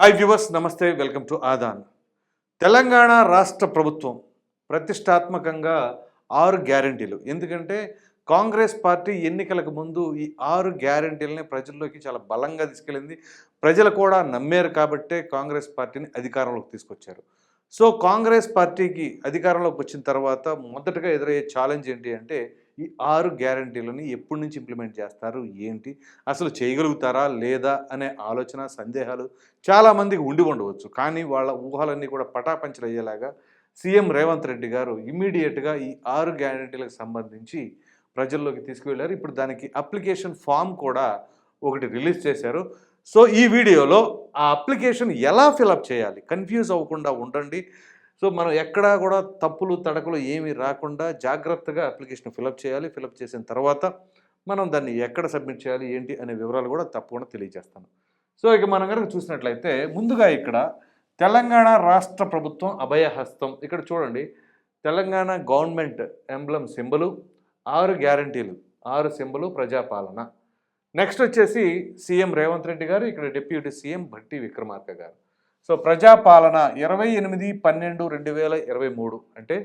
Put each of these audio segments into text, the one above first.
Hi viewers namaste welcome to Aadhan Telangana రాష్ట్ర ప్రభుత్వం ప్రతిష్టాత్మకంగా ఆరు గ్యారంటీలు. ఎందుకంటే కాంగ్రెస్ పార్టీ ఎన్నికలకు ముందు ఈ ఆరు గ్యారంటీలని ప్రజల్లోకి చాలా బలంగా తీసుకెళ్ళింది. ప్రజలు కూడా నమ్మారు కాబట్టే కాంగ్రెస్ పార్టీని అధికారంలోకి తీసుకొచ్చారు. సో కాంగ్రెస్ పార్టీకి అధికారంలోకి వచ్చిన తర్వాత మొదటగా ఎదురయ్యే ఛాలెంజ్ ఏంటి అంటే ఈ ఆరు గ్యారంటీలని ఎప్పటి నుంచి ఇంప్లిమెంట్ చేస్తారు? ఏంటి? అసలు చేయగలుగుతారా? లేదా? అనే ఆలోచన సందేహాలు చాలామందికి ఉండి ఉండవచ్చు. కానీ వాళ్ళ ఊహలన్నీ కూడా పటాపంచలు అయ్యేలాగా సీఎం రేవంత్ రెడ్డి గారు ఇమీడియట్గా ఈ ఆరు గ్యారంటీలకు సంబంధించి ప్రజల్లోకి తీసుకువెళ్ళారు. ఇప్పుడు దానికి అప్లికేషన్ ఫామ్ కూడా ఒకటి రిలీజ్ చేశారు. సో ఈ వీడియోలో ఆ అప్లికేషన్ ఎలా ఫిలప్ చేయాలి? కన్ఫ్యూజ్ అవ్వకుండా ఉండండి. సో మనం ఎక్కడా కూడా తప్పులు తడకలు ఏమీ రాకుండా జాగ్రత్తగా అప్లికేషన్ ఫిలప్ చేయాలి. ఫిలప్ చేసిన తర్వాత మనం దాన్ని ఎక్కడ సబ్మిట్ చేయాలి ఏంటి అనే వివరాలు కూడా తప్పకుండా తెలియజేస్తాను. సో ఇక మనం కనుక చూసినట్లయితే ముందుగా ఇక్కడ తెలంగాణ రాష్ట్ర ప్రభుత్వం అభయహస్తం. ఇక్కడ చూడండి తెలంగాణ గవర్నమెంట్ ఎంబ్లం సింబలు ఆరు గ్యారంటీలు ఆరు సింబలు ప్రజాపాలన. నెక్స్ట్ వచ్చేసి సీఎం రేవంత్ రెడ్డి గారు ఇక్కడ డిప్యూటీ సీఎం భట్టి విక్రమార్క గారు. సో ప్రజాపాలన ఇరవై ఎనిమిది పన్నెండు రెండు వేల ఇరవై మూడు అంటే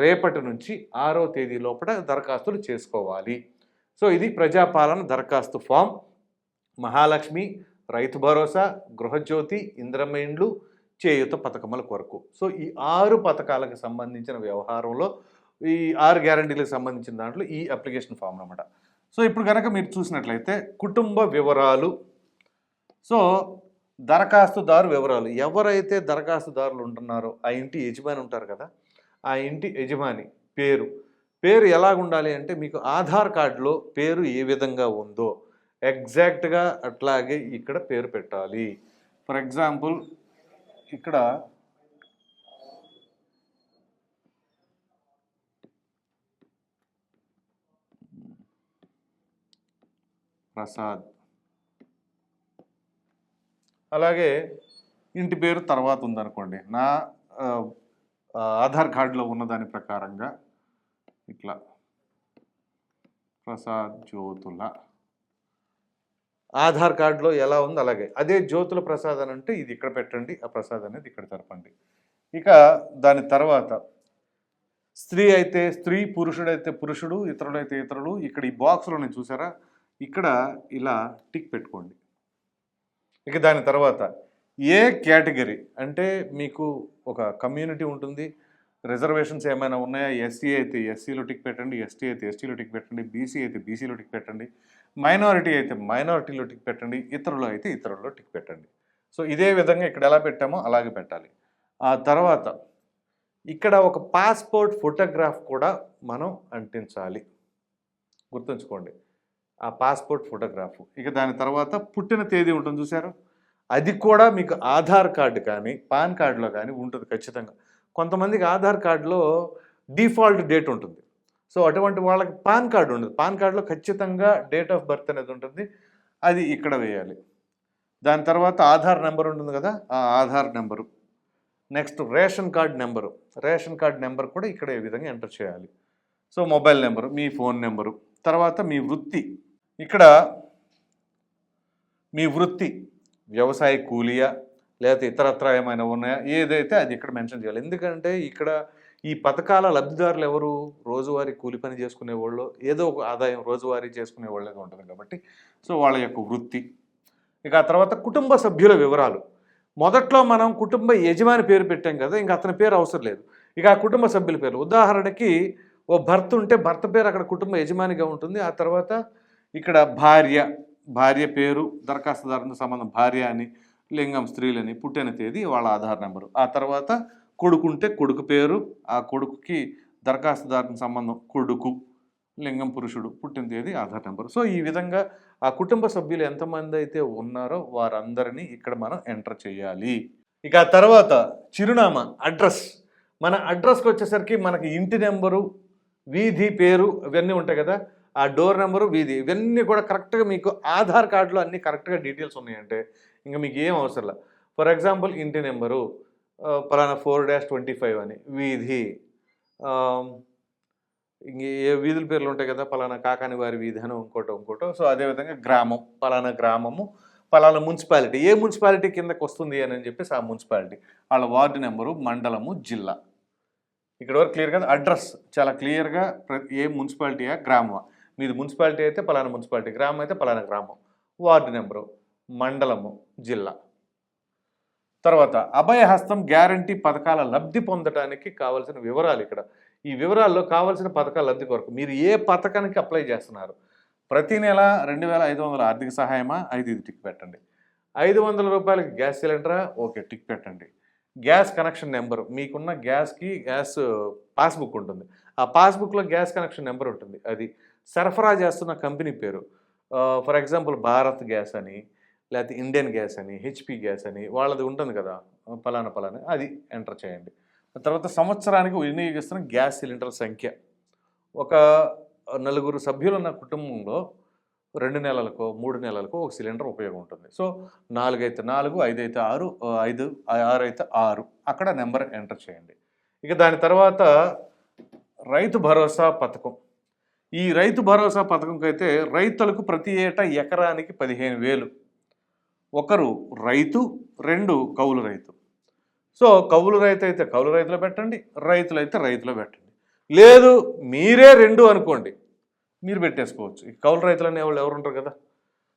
రేపటి నుంచి ఆరో తేదీ లోపల దరఖాస్తులు చేసుకోవాలి. సో ఇది ప్రజాపాలన దరఖాస్తు ఫామ్. మహాలక్ష్మి రైతు భరోసా గృహజ్యోతి ఇంద్రమ్మ చేయుత పథకముల కొరకు. సో ఈ ఆరు పథకాలకు సంబంధించిన వ్యవహారంలో ఈ ఆరు గ్యారంటీలకు సంబంధించిన దాంట్లో ఈ అప్లికేషన్ ఫామ్ అనమాట సో ఇప్పుడు కనుక మీరు చూసినట్లయితే కుటుంబ వివరాలు. సో దరఖాస్తుదారు వివరాలు. ఎవరైతే దరఖాస్తుదారులు ఉంటున్నారో ఆ ఇంటి యజమాని ఉంటారు కదా ఆ ఇంటి యజమాని పేరు. పేరు ఎలాగుండాలి అంటే మీకు ఆధార్ కార్డులో పేరు ఏ విధంగా ఉందో. ఎగ్జాక్ట్గా అట్లాగే ఇక్కడ పేరు పెట్టాలి. ఫర్ ఎగ్జాంపుల్ ఇక్కడ ప్రసాద్ అలాగే ఇంటి పేరు తర్వాత ఉందనుకోండి. నా ఆధార్ కార్డులో ఉన్న దాని ప్రకారంగా ఇట్లా ప్రసాద్ జ్యోతుల. ఆధార్ కార్డులో ఎలా ఉంది అలాగే. అదే జ్యోతుల ప్రసాద్ అని అంటే ఇది ఇక్కడ పెట్టండి ఆ ప్రసాద్ అనేది ఇక్కడ జరపండి ఇక దాని తర్వాత స్త్రీ అయితే స్త్రీ పురుషుడైతే పురుషుడు ఇతరులైతే ఇతరుడు. ఇక్కడ ఈ బాక్స్లో నేను చూసారా? ఇక్కడ ఇలా టిక్ పెట్టుకోండి. ఇక దాని తర్వాత ఏ కేటగిరీ? అంటే మీకు ఒక కమ్యూనిటీ ఉంటుంది రిజర్వేషన్స్ ఏమైనా ఉన్నాయా? ఎస్సీ అయితే ఎస్సీలో టిక్ పెట్టండి ఎస్టీ అయితే ఎస్టీలో టిక్ పెట్టండి బీసీ అయితే బీసీలో టిక్ పెట్టండి మైనారిటీ అయితే మైనారిటీలో టిక్ పెట్టండి ఇతరులు అయితే ఇతరుల్లో టిక్ పెట్టండి. సో ఇదే విధంగా ఇక్కడ ఎలా పెట్టామో అలాగే పెట్టాలి. ఆ తర్వాత ఇక్కడ ఒక పాస్పోర్ట్ ఫోటోగ్రాఫ్ కూడా మనం అంటించాలి. గుర్తుంచుకోండి. ఆ పాస్పోర్ట్ ఫోటోగ్రాఫ్. ఇక దాని తర్వాత పుట్టిన తేదీ ఉంటుంది చూసారు అది కూడా మీకు ఆధార్ కార్డు కానీ పాన్ కార్డులో కానీ ఉంటుంది ఖచ్చితంగా. కొంతమందికి ఆధార్ కార్డులో డిఫాల్ట్ డేట్ ఉంటుంది. సో అటువంటి వాళ్ళకి పాన్ కార్డు ఉండదు. పాన్ కార్డులో ఖచ్చితంగా డేట్ ఆఫ్ బర్త్ అనేది ఉంటుంది. అది ఇక్కడ వేయాలి. దాని తర్వాత ఆధార్ నెంబర్ ఉంటుంది కదా? ఆ Aadhaar number. Next ration card number. Ration card number కూడా ఇక్కడ ఈ విధంగా ఎంటర్ చేయాలి. సో మొబైల్ నెంబరు మీ ఫోన్ నెంబరు తర్వాత మీ వృత్తి. ఇక్కడ మీ వృత్తి వ్యవసాయ కూలియా లేకపోతే ఇతరత్ర ఏమైనా ఉన్నాయా? ఏదైతే అది ఇక్కడ మెన్షన్ చేయాలి. ఎందుకంటే ఇక్కడ ఈ పథకాల లబ్ధిదారులు ఎవరు? రోజువారీ కూలి పని చేసుకునే వాళ్ళు ఏదో ఒక ఆదాయం రోజువారీ చేసుకునే వాళ్ళేగా ఉంటుంది కాబట్టి. సో వాళ్ళ యొక్క వృత్తి. ఇక ఆ తర్వాత కుటుంబ సభ్యుల వివరాలు. మొదట్లో మనం కుటుంబ యజమాని పేరు పెట్టాం కదా ఇంకా అతని పేరు అవసరం లేదు. ఇక ఆ కుటుంబ సభ్యుల పేరు ఉదాహరణకి ఓ భర్త ఉంటే భర్త పేరు అక్కడ కుటుంబ యజమానిగా ఉంటుంది. ఆ తర్వాత ఇక్కడ భార్య భార్య పేరు దరఖాస్తుదారుని సంబంధం భార్య అని లింగం స్త్రీలని పుట్టిన తేదీ వాళ్ళ ఆధార్ నెంబరు. ఆ తర్వాత కొడుకుంటే కొడుకు పేరు ఆ కొడుకుకి దరఖాస్తుదారుని సంబంధం కొడుకు లింగం పురుషుడు పుట్టిన తేదీ ఆధార్ నెంబర్. సో ఈ విధంగా ఆ కుటుంబ సభ్యులు ఎంతమంది అయితే ఉన్నారో వారందరినీ ఇక్కడ మనం ఎంటర్ చేయాలి. ఇక ఆ తర్వాత చిరునామా అడ్రస్. మన అడ్రస్కి వచ్చేసరికి మనకి ఇంటి నెంబరు వీధి పేరు ఇవన్నీ ఉంటాయి కదా ఆ డోర్ నెంబరు వీధి ఇవన్నీ కూడా కరెక్ట్గా మీకు ఆధార్ కార్డులో అన్నీ కరెక్ట్గా డీటెయిల్స్ ఉన్నాయంటే ఇంకా మీకు ఏం అవసరం లేదు. ఫర్ ఎగ్జాంపుల్ ఇంటి నెంబరు పలానా ఫోర్ డాష్ ట్వంటీ ఫైవ్ అని వీధి ఇంక ఏ వీధుల పేర్లు ఉంటాయి కదా పలానా కాకాని వారి వీధి అని ఇంకోటో ఇంకోటో సో అదేవిధంగా గ్రామం పలానా గ్రామము పలానా మున్సిపాలిటీ ఏ మున్సిపాలిటీ కిందకి వస్తుంది అని చెప్పేసి ఆ మున్సిపాలిటీ వాళ్ళ వార్డు నెంబరు మండలము జిల్లా. ఇక్కడ వరకు క్లియర్గా అడ్రస్ చాలా క్లియర్గా ప్రతి ఏ మున్సిపాలిటీయా గ్రామమా? మీది మున్సిపాలిటీ అయితే పలానా మున్సిపాలిటీ గ్రామం అయితే పలానా గ్రామం. వార్డు నెంబరు మండలము జిల్లా. తర్వాత అభయహస్తం గ్యారంటీ పథకాల లబ్ధి పొందడానికి కావాల్సిన వివరాలు ఇక్కడ. ఈ వివరాల్లో కావాల్సిన పథకాల లబ్ధి కొరకు మీరు ఏ పథకానికి అప్లై చేస్తున్నారు? ప్రతి నెల రెండు వేల ఐదు వందల ఆర్థిక సహాయమా? ఐదు ఇది టిక్ పెట్టండి. ఐదు వందల రూపాయలకి గ్యాస్ సిలిండరా? ఓకే టిక్ పెట్టండి. Gas connection number. మీకున్న గ్యాస్కి గ్యాస్ పాస్బుక్ ఉంటుంది. ఆ పాస్బుక్లో గ్యాస్ కనెక్షన్ నెంబర్ ఉంటుంది. అది సరఫరా చేస్తున్న కంపెనీ పేరు. ఫర్ ఎగ్జాంపుల్ భారత్ గ్యాస్ అని లేకపోతే ఇండియన్ గ్యాస్ అని హెచ్పి గ్యాస్ అని వాళ్ళది ఉంటుంది కదా పలానా పలానా అది ఎంటర్ చేయండి. తర్వాత సంవత్సరానికి వినియోగిస్తున్న గ్యాస్ సిలిండర్ సంఖ్య. ఒక నలుగురు సభ్యులు ఉన్న కుటుంబంలో రెండు నెలలకో మూడు నెలలకో ఒక సిలిండర్ ఉపయోగం ఉంటుంది సో నాలుగు అయితే నాలుగు ఐదు అయితే ఆరు ఐదు ఆరైతే ఆరు. అయితే ఆరు అక్కడ నెంబర్ ఎంటర్ చేయండి. ఇక దాని తర్వాత రైతు భరోసా పథకం. ఈ రైతు భరోసా పథకంకైతే రైతులకు ప్రతి ఏటా ఎకరానికి పదిహేను వేలు. ఒకరు రైతు రెండు కౌలు రైతు. సో కౌలు రైతు అయితే కౌలు రైతులో పెట్టండి రైతులు అయితే రైతులో పెట్టండి. లేదు మీరే రెండు అనుకోండి. మీరు పెట్టేసుకోవచ్చు. ఈ కౌలు రైతులు అనేవాళ్ళు ఎవరు ఉంటారు కదా?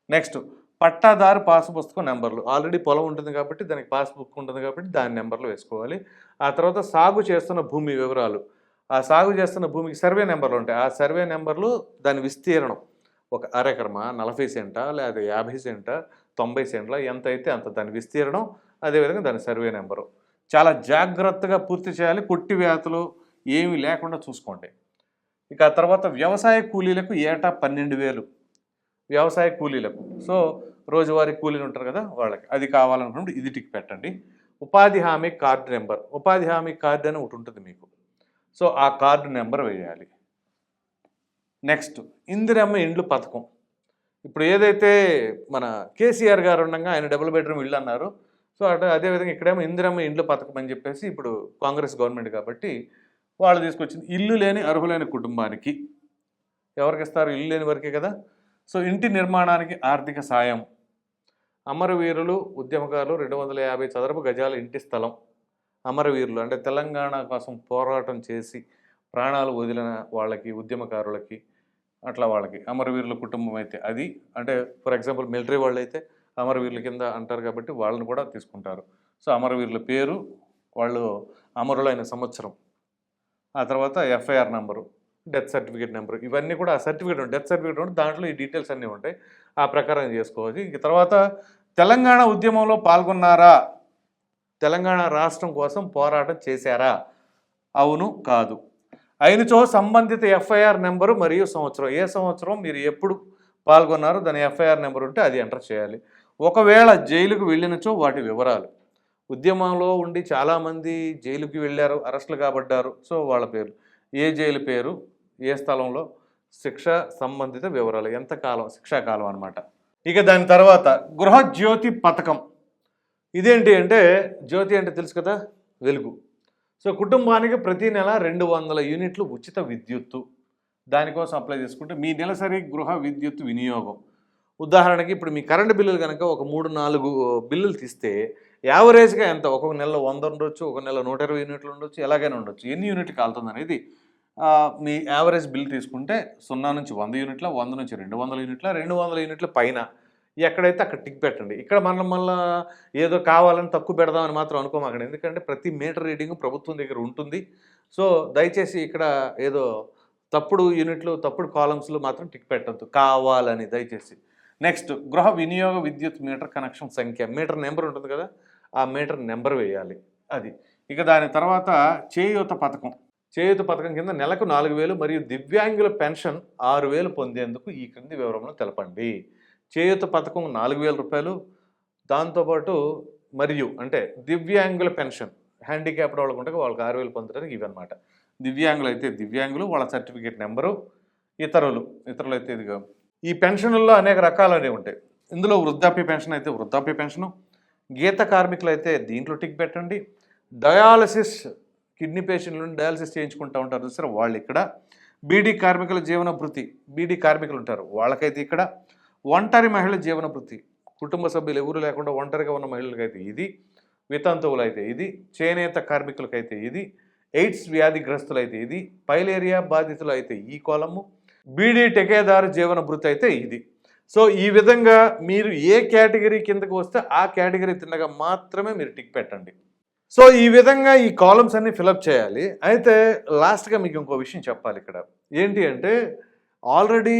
నెక్స్ట్ పట్టాదారు పాస్ పుస్తకం నెంబర్లు. ఆల్రెడీ పొలం ఉంటుంది కాబట్టి దానికి పాస్ బుక్ ఉంటుంది కాబట్టి దాని నెంబర్లు వేసుకోవాలి. ఆ తర్వాత సాగు చేస్తున్న భూమి వివరాలు. ఆ సాగు చేస్తున్న భూమికి సర్వే నెంబర్లు ఉంటాయి. ఆ సర్వే నెంబర్లు దాని విస్తీర్ణం. ఒక అరెకరమా? నలభై సెంటా? లేదా యాభై సెంటా? తొంభై సెంట్ల? ఎంత అయితే అంత దాని విస్తీర్ణం. అదేవిధంగా దాని సర్వే నెంబరు. చాలా జాగ్రత్తగా పూర్తి చేయాలి. కొట్టివేతలు ఏమీ లేకుండా చూసుకోండి. ఇక ఆ తర్వాత వ్యవసాయ కూలీలకు ఏటా పన్నెండు వేలు. వ్యవసాయ కూలీలకు. సో రోజువారీ కూలీలు ఉంటారు కదా వాళ్ళకి. అది కావాలనుకున్నప్పుడు ఇది టిక్ పెట్టండి. ఉపాధి హామీ కార్డు నెంబర్. ఉపాధి హామీ కార్డు అని ఒకటి ఉంటుంది మీకు. సో ఆ కార్డు నెంబర్ వేయాలి. నెక్స్ట్ ఇందిరమ్మ ఇండ్లు పథకం. ఇప్పుడు ఏదైతే మన కేసీఆర్ గారు ఉండగా ఆయన డబుల్ బెడ్రూమ్ ఇల్లు అన్నారు. సో అటు అదేవిధంగా ఇక్కడేమో ఇందిరమ్మ ఇండ్లు పథకం అని చెప్పేసి ఇప్పుడు కాంగ్రెస్ గవర్నమెంట్ కాబట్టి వాళ్ళు తీసుకొచ్చింది. ఇల్లు లేని అర్హులైన కుటుంబానికి ఎవరికి ఇస్తారు ఇల్లు లేని వరకే కదా? సో ఇంటి నిర్మాణానికి ఆర్థిక సాయం. అమరవీరులు ఉద్యమకారులు రెండు వందల యాభై చదరపు గజాల ఇంటి స్థలం. అమరవీరులు అంటే తెలంగాణ కోసం పోరాటం చేసి ప్రాణాలు వదిలిన వాళ్ళకి ఉద్యమకారులకి అట్లా వాళ్ళకి. అమరవీరుల కుటుంబం అయితే అది. అంటే ఫర్ ఎగ్జాంపుల్ మిలిటరీ వాళ్ళు అయితే అమరవీరుల కింద అంటారు కాబట్టి వాళ్ళని కూడా తీసుకుంటారు. సో అమరవీరుల పేరు వాళ్ళు అమరులైన సంవత్సరం. ఆ తర్వాత FIR number death certificate number ఇవన్నీ కూడా ఆ సర్టిఫికేట్ ఉంటుంది డెత్ సర్టిఫికేట్ ఉంటుంది దాంట్లో ఈ డీటెయిల్స్ అన్నీ ఉంటాయి. ఆ ప్రకారం చేసుకోవచ్చు. ఇంక తర్వాత తెలంగాణ ఉద్యమంలో పాల్గొన్నారా? తెలంగాణ రాష్ట్రం కోసం పోరాటం చేశారా? అవును కాదు. అయినచో సంబంధిత ఎఫ్ఐఆర్ నెంబరు మరియు సంవత్సరం ఏ సంవత్సరం మీరు ఎప్పుడు పాల్గొన్నారో దాని ఎఫ్ఐఆర్ నెంబర్ ఉంటే అది ఎంటర్ చేయాలి. ఒకవేళ జైలుకు వెళ్ళినచో వాటి వివరాలు. ఉద్యమంలో ఉండి చాలామంది జైలుకి వెళ్ళారు అరెస్టులు కాబడ్డారు. సో వాళ్ళ పేరు ఏ జైలు పేరు? ఏ స్థలంలో? శిక్ష సంబంధిత వివరాలు. ఎంత కాలం? శిక్షాకాలం అనమాట ఇక దాని తర్వాత గృహజ్యోతి పథకం. ఇదేంటి అంటే జ్యోతి అంటే తెలుసు కదా? వెలుగు. సో కుటుంబానికి ప్రతి నెల రెండు వందల యూనిట్లు ఉచిత విద్యుత్తు. దానికోసం అప్లై చేసుకుంటే మీ నెలసరి గృహ విద్యుత్ వినియోగం. ఉదాహరణకి ఇప్పుడు మీ కరెంటు బిల్లులు కనుక ఒక మూడు నాలుగు బిల్లులు తీస్తే యావరేజ్గా ఎంత? ఒక్కొక్క నెలలో వంద ఉండొచ్చు ఒక నెల నూట ఇరవై యూనిట్లు ఉండొచ్చు ఎలాగైనా ఉండొచ్చు. ఎన్ని యూనిట్లు కాలుతుంది అనేది మీ యావరేజ్ బిల్ తీసుకుంటే సున్నా నుంచి వంద యూనిట్ల వంద నుంచి రెండు వందల యూనిట్ల రెండు వందల యూనిట్ల పైన ఎక్కడైతే అక్కడ టిక్ పెట్టండి. ఇక్కడ మనం మళ్ళీ ఏదో కావాలని తక్కువ పెడదామని మాత్రం అనుకోమాకండి. ఎందుకంటే ప్రతి మీటర్ రీడింగ్ ప్రభుత్వం దగ్గర ఉంటుంది. సో దయచేసి ఇక్కడ ఏదో తప్పుడు యూనిట్లు తప్పుడు కాలమ్స్లో మాత్రం టిక్ పెట్టద్దు. కావాలని దయచేసి. నెక్స్ట్ గృహ వినియోగ విద్యుత్ మీటర్ కనెక్షన్ సంఖ్య. మీటర్ నెంబర్ ఉంటుంది కదా? ఆ మీటర్ నెంబర్ వేయాలి. అది. ఇక దాని తర్వాత చేయూత పథకం. చేయూత పథకం కింద నెలకు నాలుగు వేలు మరియు దివ్యాంగుల పెన్షన్ ఆరు వేలు పొందేందుకు ఈ క్రింది వివరంలో తెలపండి. చేయూత పథకం నాలుగు వేల రూపాయలు. దాంతోపాటు మరియు అంటే దివ్యాంగుల పెన్షన్ హ్యాండిక్యాప్డ్ వాళ్ళకు ఉంటే వాళ్ళకి ఆరు వేలు పొందడానికి ఇవన్నమాట. దివ్యాంగులు అయితే దివ్యాంగులు వాళ్ళ సర్టిఫికేట్ నెంబరు ఇతరులు ఇతరులు అయితే ఇదిగా. ఈ పెన్షన్లలో అనేక రకాలు అనేవి ఉంటాయి. ఇందులో వృద్ధాప్య పెన్షన్ అయితే వృద్ధాప్య పెన్షను గీత కార్మికులు అయితే దీంట్లో టిక్ పెట్టండి. డయాలసిస్ కిడ్నీ పేషెంట్లు డయాలసిస్ చేయించుకుంటూ ఉంటారు సరే వాళ్ళు ఇక్కడ. బీడీ కార్మికుల జీవన భృతి బీడీ కార్మికులు ఉంటారు. వాళ్ళకైతే ఇక్కడ. ఒంటరి మహిళ జీవన భృతి కుటుంబ సభ్యులు ఎవరు లేకుండా ఒంటరిగా ఉన్న మహిళలకైతే ఇది. వితంతువులు అయితే ఇది. చేనేత కార్మికులకైతే ఇది. ఎయిడ్స్ వ్యాధిగ్రస్తులైతే ఇది. పైలేరియా బాధితులు అయితే ఈ కోలము. బీడీ టెకేదారు జీవన భృతి అయితే ఇది. సో ఈ విధంగా మీరు ఏ కేటగిరీ కిందకు వస్తే ఆ కేటగిరీ తిన్నగా మాత్రమే మీరు టిక్ పెట్టండి. సో ఈ విధంగా ఈ కాలమ్స్ అన్ని ఫిలప్ చేయాలి. అయితే లాస్ట్గా మీకు ఇంకో విషయం చెప్పాలి ఇక్కడ. ఏంటి అంటే ఆల్రెడీ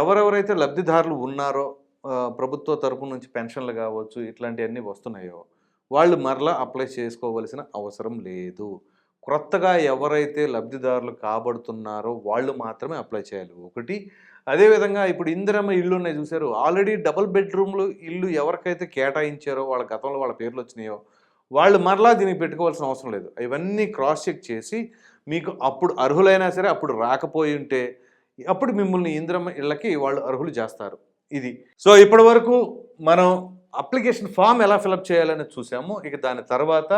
ఎవరెవరైతే లబ్ధిదారులు ఉన్నారో ప్రభుత్వ తరపు నుంచి పెన్షన్లు కావచ్చు ఇట్లాంటివన్నీ వస్తున్నాయో వాళ్ళు మరలా అప్లై చేసుకోవలసిన అవసరం లేదు. క్రొత్తగా ఎవరైతే లబ్ధిదారులు కాబడుతున్నారో వాళ్ళు మాత్రమే అప్లై చేయాలి. ఒకటి అదేవిధంగా ఇప్పుడు ఇందిరమ్మ ఇల్లు ఉన్నాయి చూశారు. ఆల్రెడీ డబుల్ బెడ్రూమ్లు ఇల్లు ఎవరికైతే కేటాయించారో వాళ్ళ గతంలో వాళ్ళ పేర్లు వచ్చినాయో వాళ్ళు మరలా దీనికి పెట్టుకోవాల్సిన అవసరం లేదు. ఇవన్నీ క్రాస్ చెక్ చేసి మీకు అప్పుడు అర్హులైనా సరే అప్పుడు రాకపోయి ఉంటే అప్పుడు మిమ్మల్ని ఇందిరమ్మ ఇళ్ళకి వాళ్ళు అర్హులు చేస్తారు. ఇది. సో ఇప్పటి వరకు మనం అప్లికేషన్ ఫామ్ ఎలా ఫిలప్ చేయాలని చూసాము. ఇక దాని తర్వాత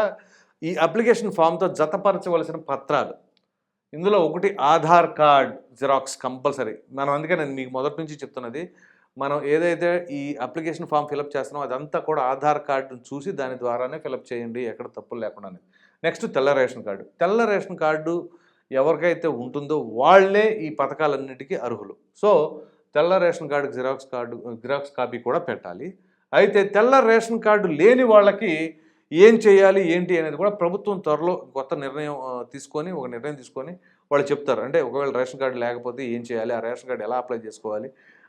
ఈ అప్లికేషన్ ఫామ్తో జతపరచవలసిన పత్రాలు. ఇందులో ఒకటి ఆధార్ కార్డ్ జిరాక్స్ కంపల్సరీ. మనం అందుకే నేను మీకు మొదటి నుంచి చెప్తున్నది మనం ఏదైతే ఈ అప్లికేషన్ ఫామ్ ఫిలప్ చేస్తున్నామో అదంతా కూడా ఆధార్ కార్డును చూసి దాని ద్వారానే ఫిలప్ చేయండి ఎక్కడ తప్పులు లేకుండా నెక్స్ట్ తెల్ల రేషన్ కార్డు. తెల్ల రేషన్ కార్డు ఎవరికైతే ఉంటుందో వాళ్ళే ఈ పథకాలన్నిటికీ అర్హులు. సో తెల్ల ration card xerox card xerox copy కూడా పెట్టాలి. అయితే తెల్ల రేషన్ కార్డు లేని వాళ్ళకి ఏం చేయాలి ఏంటి అనేది కూడా ప్రభుత్వం త్వరలో కొత్త నిర్ణయం తీసుకొని ఒక నిర్ణయం తీసుకొని వాళ్ళు చెప్తారు. అంటే ఒకవేళ రేషన్ కార్డు లేకపోతే ఏం చేయాలి ఆ రేషన్ కార్డు ఎలా అప్లై చేసుకోవాలి?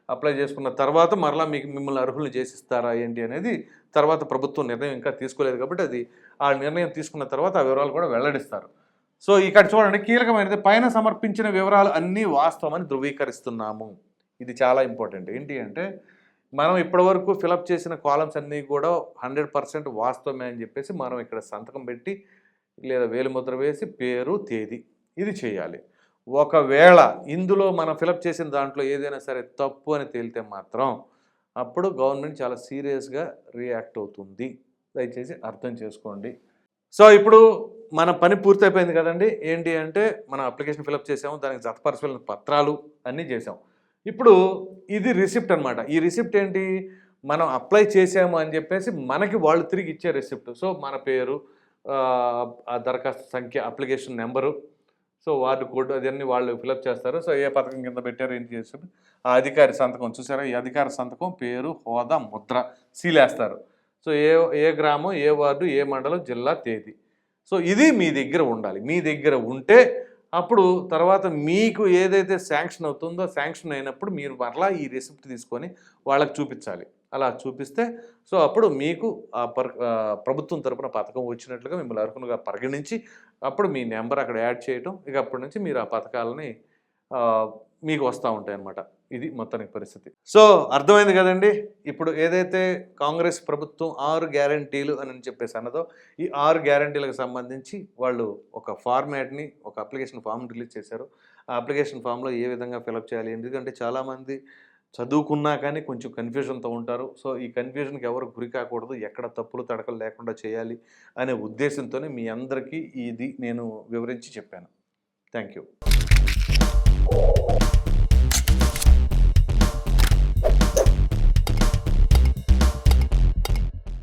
అప్లై చేసుకున్న తర్వాత మరలా మీకు మిమ్మల్ని అర్హులు చేసిస్తారా ఏంటి అనేది తర్వాత ప్రభుత్వం నిర్ణయం ఇంకా తీసుకోలేదు కాబట్టి అది ఆ నిర్ణయం తీసుకున్న తర్వాత ఆ వివరాలు కూడా వెల్లడిస్తారు. సో ఇక్కడ చూడండి. కీలకమైనది పైన సమర్పించిన వివరాలు అన్నీ వాస్తవమని ధృవీకరిస్తున్నాము. ఇది చాలా ఇంపార్టెంట్. ఏంటి అంటే మనం ఇప్పటివరకు ఫిలప్ చేసిన కాలమ్స్ అన్నీ కూడా హండ్రెడ్ పర్సెంట్ వాస్తవమే అని చెప్పేసి మనం ఇక్కడ సంతకం పెట్టి లేదా వేలిముద్ర వేసి పేరు తేదీ ఇది చేయాలి. ఒకవేళ ఇందులో మనం ఫిలప్ చేసిన దాంట్లో ఏదైనా సరే తప్పు అని తేలితే మాత్రం అప్పుడు గవర్నమెంట్ చాలా సీరియస్గా రియాక్ట్ అవుతుంది. దయచేసి అర్థం చేసుకోండి. సో ఇప్పుడు మన పని పూర్తయిపోయింది కదండి. ఏంటి అంటే మనం అప్లికేషన్ ఫిలప్ చేసాము దానికి జతపరచవలసిన పత్రాలు అన్నీ చేసాం. ఇప్పుడు ఇది రిసిప్ట్ అనమాట ఈ రిసిప్ట్ ఏంటి? మనం అప్లై చేసాము అని చెప్పేసి మనకి వాళ్ళు తిరిగి ఇచ్చే రిసిప్ట్ సో మన పేరు ఆ, దరఖాస్తు సంఖ్య application number so ward code అదన్నీ వాళ్ళు ఫిలప్ చేస్తారు. సో ఏ పథకం కింద పెట్టారు ఏం చేస్తారు ఆ అధికారి సంతకం చూసారా? ఈ అధికార సంతకం పేరు హోదా ముద్ర సీలేస్తారు. సో ఏ ఏ గ్రామం ఏ వార్డు ఏ మండలం జిల్లా తేదీ. సో ఇది మీ దగ్గర ఉండాలి. మీ దగ్గర ఉంటే అప్పుడు తర్వాత మీకు ఏదైతే శాంక్షన్ అవుతుందో శాంక్షన్ అయినప్పుడు మీరు మరలా ఈ రెసిప్ట్ తీసుకొని వాళ్ళకి చూపించాలి. అలా చూపిస్తే సో అప్పుడు మీకు ఆ పర్ ప్రభుత్వం తరపున పథకం వచ్చినట్లుగా మిమ్మల్ని అర్హులుగా పరిగణించి అప్పుడు మీ నెంబర్ అక్కడ యాడ్ చేయటం ఇక అప్పటి నుంచి మీరు ఆ పథకాలని మీకు వస్తూ ఉంటాయి అన్నమాట ఇది మొత్తానికి పరిస్థితి. సో అర్థమైంది కదండి? ఇప్పుడు ఏదైతే కాంగ్రెస్ ప్రభుత్వం ఆరు గ్యారంటీలు అని చెప్పేసి అన్నదో ఈ ఆరు గ్యారంటీలకు సంబంధించి వాళ్ళు ఒక ఫార్మాట్ని ఒక అప్లికేషన్ ఫామ్ రిలీజ్ చేశారు. ఆ అప్లికేషన్ ఫామ్లో ఏ విధంగా ఫిలప్ చేయాలి? ఎందుకంటే చాలామంది చదువుకున్నా కానీ కొంచెం కన్ఫ్యూజన్తో ఉంటారు. సో ఈ కన్ఫ్యూజన్కి ఎవరు గురి కాకూడదు. ఎక్కడ తప్పులు తడకలు లేకుండా చేయాలి అనే ఉద్దేశంతోనే మీ అందరికీ ఇది నేను వివరించి చెప్పాను. Thank you.